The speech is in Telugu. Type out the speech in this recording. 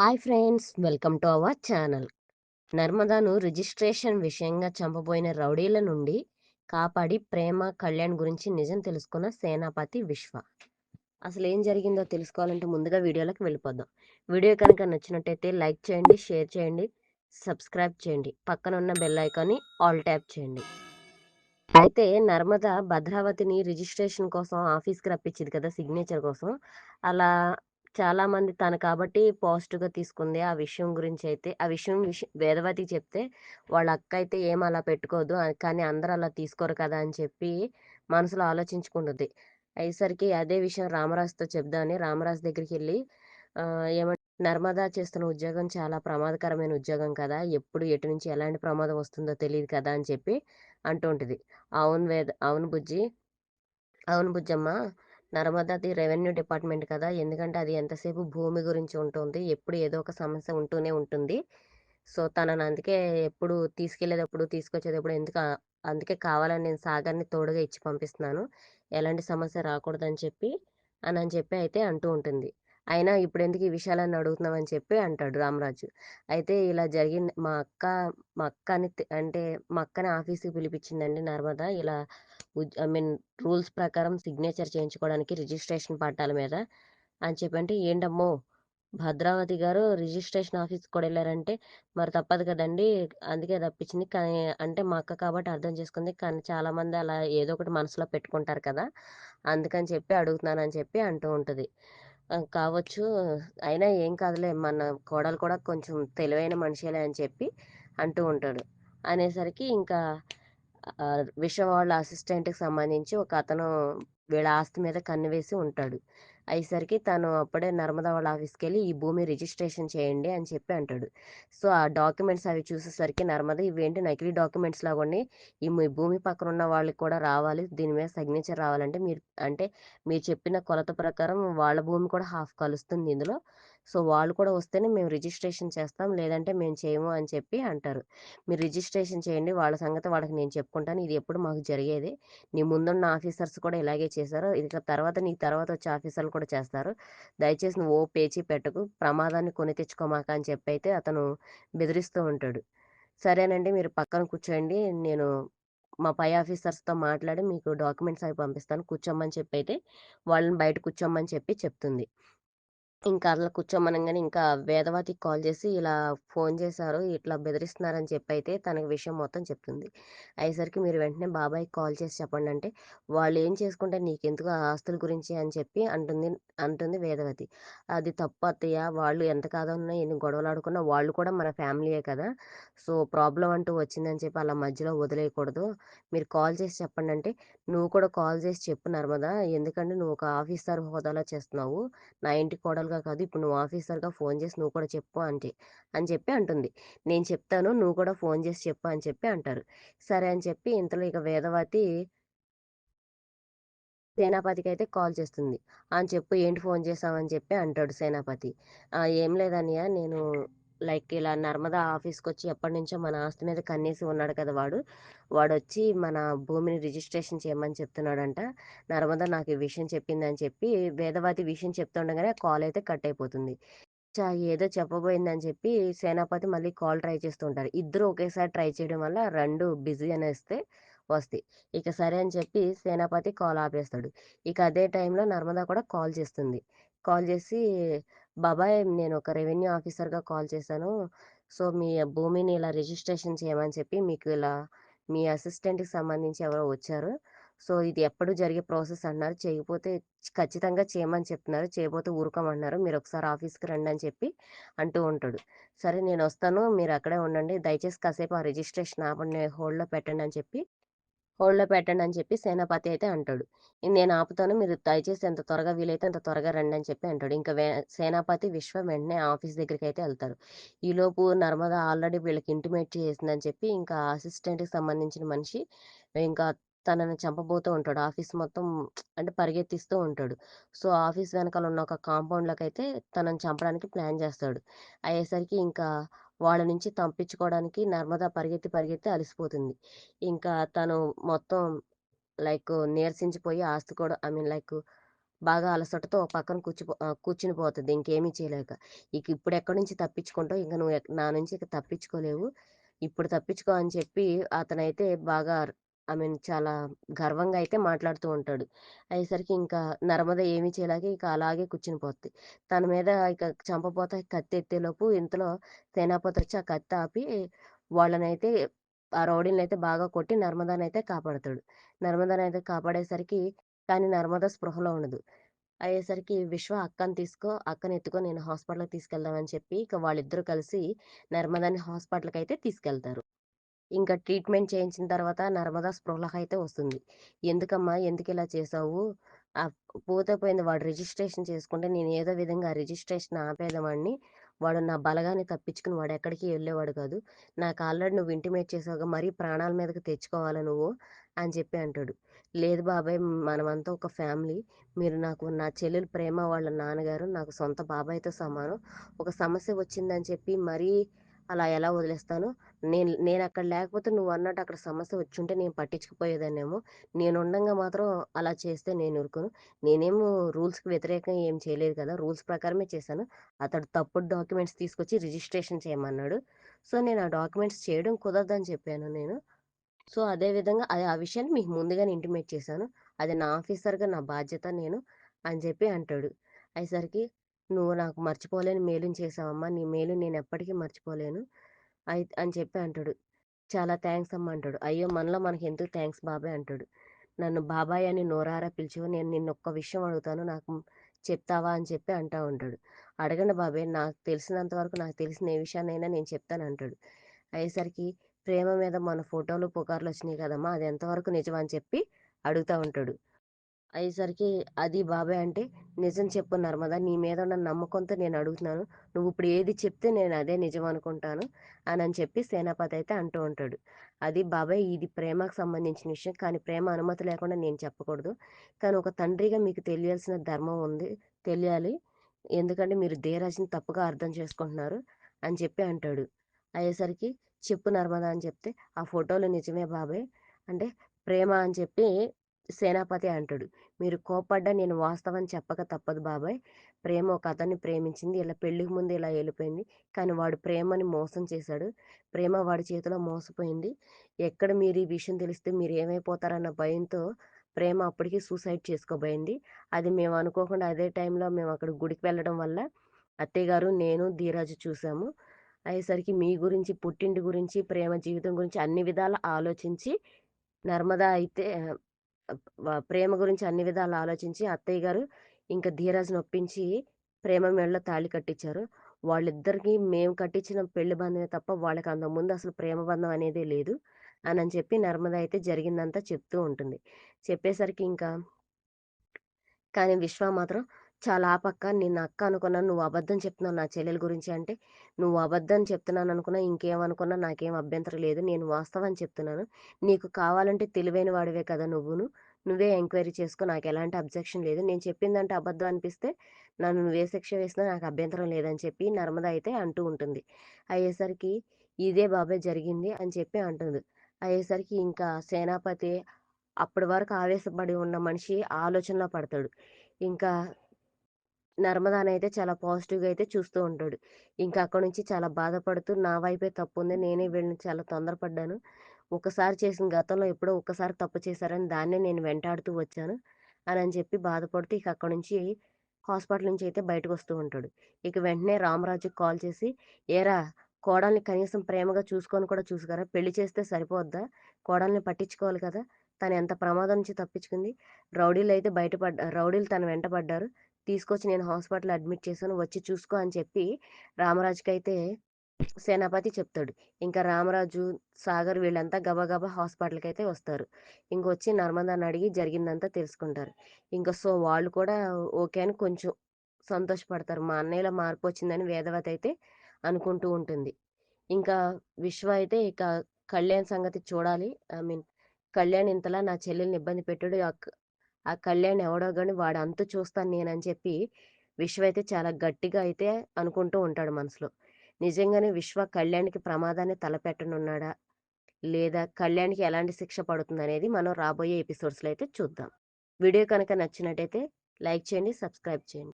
Hi friends welcome to our channel. నర్మదాను registration విషయంగా చంపబోయిన రౌడీల నుండి కాపాడి ప్రేమ కళ్యాణ్ గురించి నిజం తెలుసుకున్న సేనాపతి విశ్వ. అసలు ఏం జరిగిందో తెలుసుకోవాలంటే ముందుగా వీడియోలోకి వెళ్ళిపోదాం. వీడియో కనుక నచ్చినట్టయితే లైక్ చేయండి షేర్ చేయండి సబ్స్క్రైబ్ చేయండి. పక్కన ఉన్న బెల్ ఐకాన్ని ఆల్ ట్యాప్ చేయండి. అయితే నర్మద భద్రావతిని రిజిస్ట్రేషన్ కోసం ఆఫీస్కి రప్పించింది కదా సిగ్నేచర్ కోసం. అలా చాలామంది తను కాబట్టి పాజిటివ్‌గా తీసుకుంది. ఆ విషయం గురించి అయితే ఆ విషయం విష వేదవతి చెప్తే వాళ్ళ అక్క అయితే ఏం అలా పెట్టుకోదు. కానీ అందరూ అలా తీసుకోరు కదా! అని చెప్పి మనసులో ఆలోచించుకుంటుంది. అయ్యేసరికి అదే విషయం రామరాజుతో చెప్దామని రామరాజు దగ్గరికి వెళ్ళి ఏమంటే నర్మదా చేస్తున్న ఉద్యోగం చాలా ప్రమాదకరమైన ఉద్యోగం కదా! ఎప్పుడు ఎటు నుంచి ఎలాంటి ప్రమాదం వస్తుందో తెలియదు కదా! అని చెప్పి అంటూ ఉంటుంది అవును వేద అవును బుజ్జి. అవును బుజ్జమ్మ. నర్మదాది రెవెన్యూ డిపార్ట్మెంట్ కదా! ఎందుకంటే అది ఎంతసేపు భూమి గురించి ఉంటుంది. ఎప్పుడు ఏదో ఒక సమస్య ఉంటూనే ఉంటుంది. సో, తనని అందుకే ఎప్పుడు తీసుకెళ్ళేటప్పుడు, తీసుకొచ్చేటప్పుడు ఎందుకు అందుకే కావాలని నేను సాగర్‌ని తోడుగా ఇచ్చి పంపిస్తున్నాను. ఎలాంటి సమస్య రాకూడదని చెప్పి అని అని చెప్పి అయితే అంటూ ఉంటుంది. అయినా ఇప్పుడు ఎందుకు ఈ విషయాలన్నీ అడుగుతున్నామని చెప్పి అంటాడు రామరాజు. అయితే ఇలా జరిగింది మా అక్క మా అక్కని అంటే మా అక్కని ఆఫీస్‌కి పిలిపించిందండి నర్మద. ఇలా ఐ మీన్ రూల్స్ ప్రకారం సిగ్నేచర్ చేయించుకోవడానికి రిజిస్ట్రేషన్ పట్టాల మీద అని చెప్పంటే, "ఏంటమ్మో! భద్రావతి గారు రిజిస్ట్రేషన్ ఆఫీస్‌కి కూడా వెళ్ళారంటే మరి తప్పదు కదండి అందుకే తప్పించింది కానీ అంటే మా అక్క కాబట్టి అర్థం చేసుకుంది. కానీ చాలామంది అలా ఏదో ఒకటి మనసులో పెట్టుకుంటారు కదా! అందుకని చెప్పి అడుగుతున్నానని" చెప్పి అంటూ ఉంటుంది కావచ్చు. అయినా ఏం కాదులే మన కోడలు కూడా కొంచెం తెలివైన మనిషిలే అని చెప్పి అంటూ ఉంటాడు. అనేసరికి ఇంకా విష వాళ్ళ అసిస్టెంట్‌కి సంబంధించి ఒక అతను వీళ్ళ ఆస్తి మీద కన్ను వేసి ఉంటాడు. అయ్యేసరికి తను అప్పుడే నర్మదా వాళ్ళ ఆఫీస్కి వెళ్ళి ఈ భూమి రిజిస్ట్రేషన్ చేయండి అని చెప్పి అంటాడు. సో, ఆ డాక్యుమెంట్స్ అవి చూసేసరికి నర్మద ఇవేంటి నకిలీ డాక్యుమెంట్స్ లాగా లాగున్నాయి. ఈ మీ భూమి పక్కన ఉన్న వాళ్ళకి కూడా రావాలి. దీని మీద సిగ్నేచర్ రావాలంటే మీరు అంటే మీరు చెప్పిన కొలత ప్రకారం వాళ్ళ భూమి కూడా హాఫ్ కలుస్తుంది ఇందులో. సో, వాళ్ళు కూడా వస్తేనే మేము రిజిస్ట్రేషన్ చేస్తాం. లేదంటే మేము చేయము అని చెప్పి అంటారు. మీరు రిజిస్ట్రేషన్ చేయండి. వాళ్ళ సంగతి వాళ్ళకి నేను చెప్పుకుంటాను. ఇది ఎప్పుడు మాకు జరిగేది నీ ముందున్న ఆఫీసర్స్ కూడా ఇలాగే చేశారు. ఇక తర్వాత నీ తర్వాత వచ్చే ఆఫీసర్లు కూడా చేస్తారు. దయచేసి నువ్వు ఓ పేచీ పెట్టకు. ప్రమాదాన్ని కొని తెచ్చుకోమాక అని చెప్పి అయితే అతను బెదిరిస్తూ ఉంటాడు. సరేనండి మీరు పక్కన కూర్చోండి. నేను మా పై ఆఫీసర్స్‌తో మాట్లాడి మీకు డాక్యుమెంట్స్ అవి పంపిస్తాను. కూర్చోమని చెప్పైతే వాళ్ళని బయట కూర్చోమని చెప్పి చెప్తుంది. ఇంకా అలా కూర్చోమనంగానే ఇంకా వేదవతికి కాల్ చేసి ఇలా ఫోన్ చేశారు. ఇట్లా బెదిరిస్తున్నారని చెప్పైతే తనకి విషయం మొత్తం చెప్తుంది. అయ్యేసరికి మీరు వెంటనే బాబాయ్‌కి కాల్ చేసి చెప్పండంటే, వాళ్ళు ఏం చేసుకుంటే నీకెందుకు ఆ ఆస్తుల గురించి అని చెప్పి అంటుంది అంటుంది వేదవతి. అది తప్పు అత్తయ్య. వాళ్ళు ఎంత కాదన్నా ఎన్ని గొడవలాడుకున్నా వాళ్ళు కూడా మన ఫ్యామిలీయే కదా! సో, ప్రాబ్లమ్ అంటూ వచ్చిందని చెప్పి అలా మధ్యలో వదిలేయకూడదు. మీరు కాల్ చేసి చెప్పండంటే, నువ్వు కూడా కాల్ చేసి చెప్పు నర్మదా. ఎందుకంటే నువ్వు ఒక ఆఫీసర్ హోదాలో చేస్తున్నావు. నా ఇంటి నార్మల్గా కాదు. ఇప్పుడు నువ్వు ఆఫీసర్‌గా ఫోన్ చేసి నువ్వు కూడా చెప్పు అంటే అని చెప్పి అంటుంది. నేను చెప్తాను. నువ్వు కూడా ఫోన్ చేసి చెప్పు అని చెప్పి అంటారు. సరే అని చెప్పి ఇంతలో ఇక వేదవతి సేనాపతికి అయితే కాల్ చేస్తుంది. అని చెప్పు ఏంటి ఫోన్ చేసావని చెప్పి అంటాడు సేనాపతి. ఏం లేదన్నయ్య నేను లైక్ ఇలా నర్మదా ఆఫీస్కి వచ్చి ఎప్పటినుంచో మన ఆస్తి మీద కన్నేసి ఉన్నాడు కదా వాడు. వాడు వచ్చి మన భూమిని రిజిస్ట్రేషన్ చేయమని చెప్తున్నాడంట. నర్మదా నాకు ఈ విషయం చెప్పిందని చెప్పి వేదవతి విషయం చెప్తుండగానే కాల్ అయితే కట్ అయిపోతుంది. ఏదో చెప్పబోయిందని చెప్పి సేనాపతి మళ్ళీ కాల్ ట్రై చేస్తూ ఉంటారు. ఇద్దరు ఒకేసారి ట్రై చేయడం వల్ల రెండు బిజీ అనేస్తే వస్తాయి. ఇక సరే అని చెప్పి సేనాపతి కాల్ ఆపేస్తాడు. ఇక అదే టైంలో నర్మదా కూడా కాల్ చేస్తుంది. కాల్ చేసి బాబాయ్ నేను ఒక రెవెన్యూ ఆఫీసర్‌గా కాల్ చేశాను. సో, మీ భూమిని ఇలా రిజిస్ట్రేషన్ చేయమని చెప్పి మీకు ఇలా మీ అసిస్టెంట్‌కి సంబంధించి ఎవరో వచ్చారు. సో, ఇది ఎప్పుడు జరిగే ప్రాసెస్ అన్నారు. చేయకపోతే ఖచ్చితంగా చేయమని చెప్తున్నారు. చేయబోతే ఊరుకోమన్నారు మీరు ఒకసారి ఆఫీస్‌కి రండి అని చెప్పి అంటూ ఉంటాడు. సరే నేను వస్తాను మీరు అక్కడే ఉండండి. దయచేసి కాసేపు ఆ రిజిస్ట్రేషన్ ఆపండి. హోల్డ్‌లో పెట్టండి అని చెప్పి హోల్డ్‌లో పెట్టండి అని చెప్పి సేనాపతి అయితే అంటాడు. నేను ఆపుతాను. మీరు దయచేసి ఎంత త్వరగా వీలైతే అంత త్వరగా రండి అని చెప్పి అంటాడు. ఇంకా సేనాపతి, విశ్వ వెంటనే ఆఫీస్ దగ్గరికి అయితే వెళ్తారు ఈలోపు నర్మద ఆల్రెడీ వీళ్ళకి ఇంటిమేట్ చేసిందని చెప్పి ఇంకా అసిస్టెంట్‌కి సంబంధించిన మనిషి ఇంకా తనని చంపబోతూ ఉంటాడు. ఆఫీస్ మొత్తం అంటే పరిగెత్తిస్తూ ఉంటాడు. సో, ఆఫీస్ వెనకాల ఉన్న ఒక కాంపౌండ్లోకి అయితే తనని చంపడానికి ప్లాన్ చేస్తాడు. అయ్యేసరికి ఇంకా వాళ్ళ నుంచి తప్పించుకోవడానికి నర్మదా పరిగెత్తి, పరిగెత్తి అలసిపోతుంది. ఇంకా తను మొత్తం లైక్ నీరసించిపోయి ఆస్తి కూడా ఐ మీన్ లైక్ బాగా అలసటతో పక్కన కూర్చుపో కూర్చుని పోతుంది ఇంకేమీ చేయలేక. ఇక ఇప్పుడు ఎక్కడి నుంచి తప్పించుకుంటావు? ఇంకా నువ్వు నా నుంచి ఇక తప్పించుకోలేవు. ఇప్పుడు తప్పించుకో అని చెప్పి అతనైతే బాగా ఐ మీన్ చాలా గర్వంగా అయితే మాట్లాడుతూ ఉంటాడు. అయ్యేసరికి ఇంకా నర్మద ఏమీ చేయలేక ఇక అలాగే కూర్చుని పోద్ది. తన మీద ఇక చంపపోతే కత్తి ఎత్తేలోపు ఇంతలో సేనాపతి వచ్చి ఆ కత్తి ఆపి వాళ్ళనైతే ఆ రౌడీలనైతే బాగా కొట్టి నర్మదానైతే కాపాడతాడు. నర్మదానైతే కాపాడేసరికి కానీ నర్మద స్పృహలో ఉండదు. అయ్యేసరికి విశ్వ అక్కని తీసుకో, అక్కని ఎత్తుకో నేను హాస్పిటల్‌కి తీసుకెళ్దామని చెప్పి ఇక వాళ్ళిద్దరూ కలిసి నర్మదాని హాస్పిటల్కి అయితే తీసుకెళ్తారు. ఇంకా ట్రీట్మెంట్ చేయించిన తర్వాత నర్మదా స్పృహలోకైతే వస్తుంది. ఎందుకమ్మా ఎందుకు ఇలా చేసావు పోతే పోయింది వాడు రిజిస్ట్రేషన్ చేసుకుంటే నేను ఏదో విధంగా రిజిస్ట్రేషన్ ఆపేదవాడిని వాడు నా బలగాన్ని తప్పించుకుని వాడు ఎక్కడికి వెళ్ళేవాడు కాదు. నాకు ఆల్రెడీ నువ్వు ఇంటిమేట్ చేసావుగా మరీ ప్రాణాల మీదకి తెచ్చుకోవాలా నువ్వు? అని చెప్పి అంటాడు. లేదు బాబాయ్ మనమంతా ఒక ఫ్యామిలీ. మీరు నాకు నా చెల్లెలు ప్రేమ వాళ్ళ నాన్నగారు నాకు సొంత బాబాయ్‌తో సమానం. ఒక సమస్య వచ్చిందని చెప్పి మరీ అలా ఎలా వదిలేస్తాను? నేను నేను అక్కడ లేకపోతే నువ్వు అన్నట్టు అక్కడ సమస్య వచ్చుంటే నేను పట్టించుకుపోయేదాన్నేమో. ఉండగా మాత్రం అలా చేస్తే నేను ఊరుకోను. నేనేమో రూల్స్‌కి వ్యతిరేకంగా ఏం చేయలేదు కదా! రూల్స్ ప్రకారమే చేశాను. అతడు తప్పుడు డాక్యుమెంట్స్ తీసుకొచ్చి రిజిస్ట్రేషన్ చేయమన్నాడు. సో, నేను ఆ డాక్యుమెంట్స్ చేయడం కుదరదని చెప్పాను నేను. సో, అదే విధంగా అది ఆ విషయాన్ని మీకు ముందుగానే ఇంటిమేట్ చేశాను. అది నా ఆఫీసర్‌గా నా బాధ్యత నేను అని చెప్పి అంటాడు. అయ్యేసరికి నువ్వు నాకు మర్చిపోలేని మేలుని చేశావమ్మా! నీ మేలు నేను ఎప్పటికీ మర్చిపోలేను. అయి అని చెప్పి అంటాడు. చాలా థ్యాంక్స్ అమ్మా అంటాడు. అయ్యో! మనలో మనకి ఎందుకు థ్యాంక్స్ బాబాయ్ అంటాడు. నన్ను బాబాయ్ అని నోరారా పిలిచి నేను నిన్న ఒక్క విషయం అడుగుతాను. నాకు చెప్తావా? అని చెప్పి అంటా ఉంటాడు. అడగండి బాబాయ్ నాకు తెలిసినంత వరకు నాకు తెలిసిన ఏ విషయాన్నైనా నేను చెప్తాను అంటాడు అయ్యేసరికి ప్రేమ మీద మన ఫోటోలు, పుకార్లొచ్చినాయి కదమ్మా! అది ఎంతవరకు నిజం అని చెప్పి అడుగుతా ఉంటాడు. అయ్యేసరికి అది బాబాయ్ అంటే, "నిజం చెప్పు నర్మదా! నీ మీద ఉన్న నమ్మకంతో నేను అడుగుతున్నాను. నువ్వు ఇప్పుడు ఏది చెప్తే నేను అదే నిజం అనుకుంటాను" అని చెప్పి సేనాపతి అయితే అంటూ ఉంటాడు. అది బాబాయ్ ఇది ప్రేమకు సంబంధించిన విషయం. కానీ ప్రేమ అనుమతి లేకుండా నేను చెప్పకూడదు. కానీ ఒక తండ్రిగా మీకు తెలియాల్సిన ధర్మం ఉంది. తెలియాలి. ఎందుకంటే మీరు ధీరజ్‌ని తప్పుగా అర్థం చేసుకుంటున్నారు అని చెప్పి అంటాడు. అయ్యేసరికి చెప్పు నర్మదా అని చెప్తే, "ఆ ఫోటోలు నిజమే బాబాయ్" అంటే ప్రేమ అని చెప్పి సేనాపతి అంటాడు. మీరు కోపడ్డా నేను వాస్తవం చెప్పక తప్పదు బాబాయ్. ప్రేమ ఒక అతన్ని ప్రేమించింది. ఇలా పెళ్ళికి ముందు ఇలా వెళ్ళిపోయింది కానీ వాడు ప్రేమని మోసం చేశాడు. ప్రేమ వాడి చేతిలో మోసపోయింది. ఎక్కడ మీరు ఈ విషయం తెలిస్తే మీరు ఏమైపోతారన్న భయంతో ప్రేమ అప్పటికి సూసైడ్ చేసుకోబోయింది. అది మేము అనుకోకుండా అదే టైంలో మేము అక్కడ గుడికి వెళ్ళడం వల్ల అత్తయ్య గారు, నేను, ధీరాజు చూసాము. అయ్యేసరికి మీ గురించి, పుట్టింటి గురించి, ప్రేమ జీవితం గురించి అన్ని విధాలు ఆలోచించి నర్మదా అయితే ప్రేమ గురించి అన్ని విధాలు ఆలోచించి అత్తయ్య గారు ఇంకా ధీరజ్‌ని ఒప్పించి ప్రేమ మెడలో తాళి కట్టించారు. వాళ్ళిద్దరికీ మేము కట్టించిన పెళ్ళి బంధమే తప్ప వాళ్ళకి అంతకుముందు అసలు ప్రేమ బంధం అనేదే లేదు. అని చెప్పి నర్మద అయితే జరిగిందంతా చెప్తూ ఉంటుంది. చెప్పేసరికి ఇంకా కానీ విశ్వ మాత్రం చాలా ఆపక్క నేను అక్క అనుకున్నాను. నువ్వు అబద్ధం చెప్తున్నావు నా చెల్లెల గురించి అంటే, నువ్వు అబద్ధం చెప్తున్నాను అనుకున్నా ఇంకేమనుకున్నా నాకేం అభ్యంతరం లేదు. నేను వాస్తవం చెప్తున్నాను. నీకు కావాలంటే తెలివైన వాడివే కదా నువ్వును. నువ్వే ఎంక్వైరీ చేసుకో. నాకు ఎలాంటి అబ్జెక్షన్ లేదు. నేను చెప్పిందంటే అబద్ధం అనిపిస్తే నన్ను నువ్వు శిక్ష వేసినా నాకు అభ్యంతరం లేదని చెప్పి నర్మద అయితే అంటూ ఉంటుంది. అయ్యేసరికి ఇదే బాబాయ్ జరిగింది అని చెప్పి అంటుంది. అయ్యేసరికి ఇంకా సేనాపతి అప్పటి వరకు ఆవేశపడి ఉన్న మనిషి ఆలోచనలో పడతాడు. ఇంకా నర్మదానైతే చాలా పాజిటివ్‌గా అయితే చూస్తూ ఉంటాడు. ఇంకా అక్కడి నుంచి చాలా బాధపడుతూ నా వైపే తప్పుంది. నేనే వీళ్ళని చాలా తొందరపడ్డాను. ఒకసారి చేసిన గతంలో ఎప్పుడో ఒక్కసారి తప్పు చేశారని దాన్నే నేను వెంటాడుతూ వచ్చాను. అని చెప్పి బాధపడుతూ ఇక అక్కడి నుంచి హాస్పిటల్ నుంచి అయితే బయటకు వస్తూ ఉంటాడు. ఇక వెంటనే రామరాజుకి కాల్ చేసి, "ఏరా కోడల్ని కనీసం ప్రేమగా చూసుకొని కూడా చూసుకోరా? పెళ్ళి చేస్తే సరిపోద్దా? కోడల్ని పట్టించుకోవాలి కదా! తను ఎంత ప్రమాదం నుంచి తప్పించుకుంది. రౌడీలు అయితే పడ్డ రౌడీలు తన వెంట పడ్డారు. తీసుకొచ్చి నేను హాస్పిటల్ అడ్మిట్ చేశాను. వచ్చి చూసుకో" అని చెప్పి రామరాజుకి అయితే సేనాపతి చెప్తాడు. ఇంకా రామరాజు, సాగర్ వీళ్ళంతా గబగబా అయితే వస్తారు. ఇంకొచ్చి నర్మదాని అడిగి జరిగిందంతా తెలుసుకుంటారు. ఇంకా సో, వాళ్ళు కూడా ఓకే అని కొంచెం సంతోషపడతారు. మా అన్నయ్యలో మార్పొచ్చిందని వేదవతి అయితే అనుకుంటూ ఉంటుంది. ఇంకా విశ్వ అయితే ఇక కళ్యాణ్ సంగతి చూడాలి. ఐ మీన్ కళ్యాణ్ ఇంతలా నా చెల్లెల్ని ఇబ్బంది పెట్టాడు. ఆ కళ్యాణ్ ఎవడో కానీ వాడు అంత చూస్తాను నేనని చెప్పి విశ్వ అయితే చాలా గట్టిగా అయితే అనుకుంటూ ఉంటాడు మనసులో. నిజంగానే విశ్వ కళ్యాణ్‌కి ప్రమాదాన్ని తలపెట్టనున్నాడా? లేదా కళ్యాణ్‌కి ఎలాంటి శిక్ష పడుతుంది అనేది మనం రాబోయే ఎపిసోడ్స్‌లో అయితే చూద్దాం. వీడియో కనుక నచ్చినట్టయితే లైక్ చేయండి, సబ్స్క్రైబ్ చేయండి.